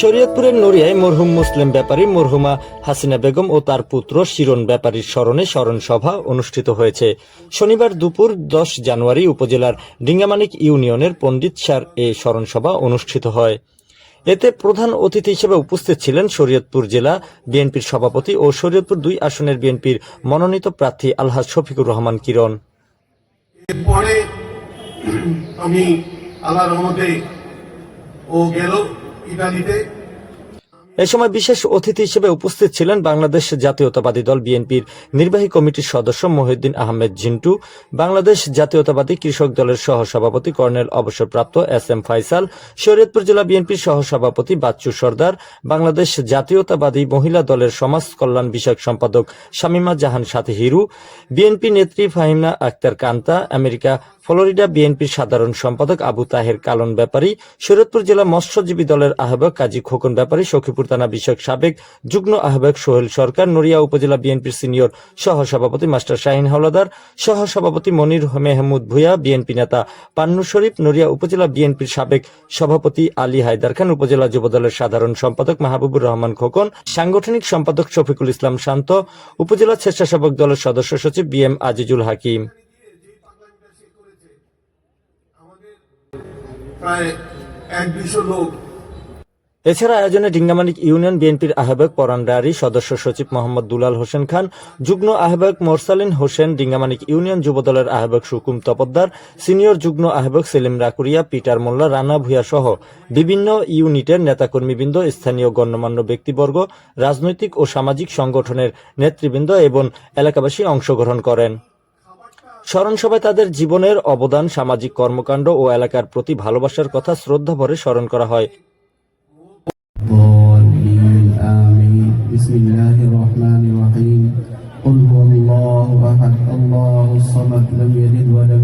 শরীয়তপুরের নড়িয়ায় মরহুম মুসলিম ব্যাপারী মরহুমা হাসিনা বেগম ও তার পুত্র শিরন ব্যাপারীর স্মরণে স্মরণ সভা অনুষ্ঠিত হয়েছে। শনিবার দুপুর দশ জানুয়ারি উপজেলার ডিঙ্গামানিক ইউনিয়নের পণ্ডিত সার এ স্মরণ সভা অনুষ্ঠিত হয়। এতে প্রধান অতিথি হিসেবে উপস্থিত ছিলেন শরীয়তপুর জেলা বিএনপির সভাপতি ও শরীয়তপুর দুই আসনের বিএনপির মনোনীত প্রার্থী আলহাজ শফিকুর রহমান কিরণ। আমি আল্লাহ রহমতে ও গেল ইতালিতে এ সময় বিশেষ অতিথি হিসেবে উপস্থিত ছিলেন বাংলাদেশ জাতীয়তাবাদী দল বিএনপির নির্বাহী কমিটির সদস্য মহিউদ্দিন আহমেদ জিন্টু বাংলাদেশ জাতীয়তাবাদী কৃষক দলের সহসভাপতি কর্নেল অবসরপ্রাপ্ত এস এম ফাইসাল, শরীয়তপুর জেলা বিএনপির সহসভাপতি বাচ্চু সর্দার, বাংলাদেশ জাতীয়তাবাদী মহিলা দলের সমাজ কল্যাণ বিষয়ক সম্পাদক শামিমা জাহান সাথী হিরু, বিএনপি নেত্রী ফাহিমা আক্তার কান্তা, আমেরিকা ফ্লোরিডা বিএনপির সাধারণ সম্পাদক আবু তাহের কালন ব্যাপারী, শরীয়তপুর জেলা মৎস্যজীবী দলের আহ্বায়ক কাজী খোকন ব্যাপারী, সখীপুর থানা বিষয়ক সাবেক যুগ্ম আহ্বায়ক সোহেল সরকার, নড়িয়া উপজেলা বিএনপির সিনিয়র সহসভাপতি মাস্টার শাহিন হাওলাদার, সহসভাপতি মনির মেহমুদ ভুয়া বিএনপি নেতা পান্নু শরীফ, নড়িয়া উপজেলা বিএনপির সাবেক সভাপতি আলী হায়দার খান, উপজেলা যুবদলের সাধারণ সম্পাদক মাহবুবুর রহমান খোকন, সাংগঠনিক সম্পাদক শফিকুল ইসলাম শান্ত, উপজেলা স্বেচ্ছাসেবক দলের সদস্য সচিব বি এম আজিজুল হাকিম। এছাড়া আয়োজনে ডিঙ্গামানিক ইউনিয়ন বিএনপির আহ্বায়ক পরান ডায়ারি সদস্য সচিব মোহাম্মদ দুলাল হোসেন খান, যুগ্ম আহ্বায়ক মোরসালিন হোসেন, ডিঙ্গামানিক ইউনিয়ন যুবদলের আহ্বায়ক সুকুম তপদ্দার, সিনিয়র যুগ্ম আহ্বায়ক সেলিম রাকুরিয়া, পিটার মোল্লা, রানা ভূয়া সহ বিভিন্ন ইউনিটের নেতাকর্মীবৃন্দ, স্থানীয় গণ্যমান্য ব্যক্তিবর্গ, রাজনৈতিক ও সামাজিক সংগঠনের নেতৃবৃন্দ এবং এলাকাবাসী অংশগ্রহণ করেন। স্মরণ সভায় তাদের জীবনের অবদান সামাজিক কর্মকাণ্ড ও এলাকার প্রতি ভালোবাসার কথা শ্রদ্ধা ভরে স্মরণ করা হয় الضالين آمين بسم الله الرحمن الرحيم قل هو الله أحد الله الصمد لم يلد ولم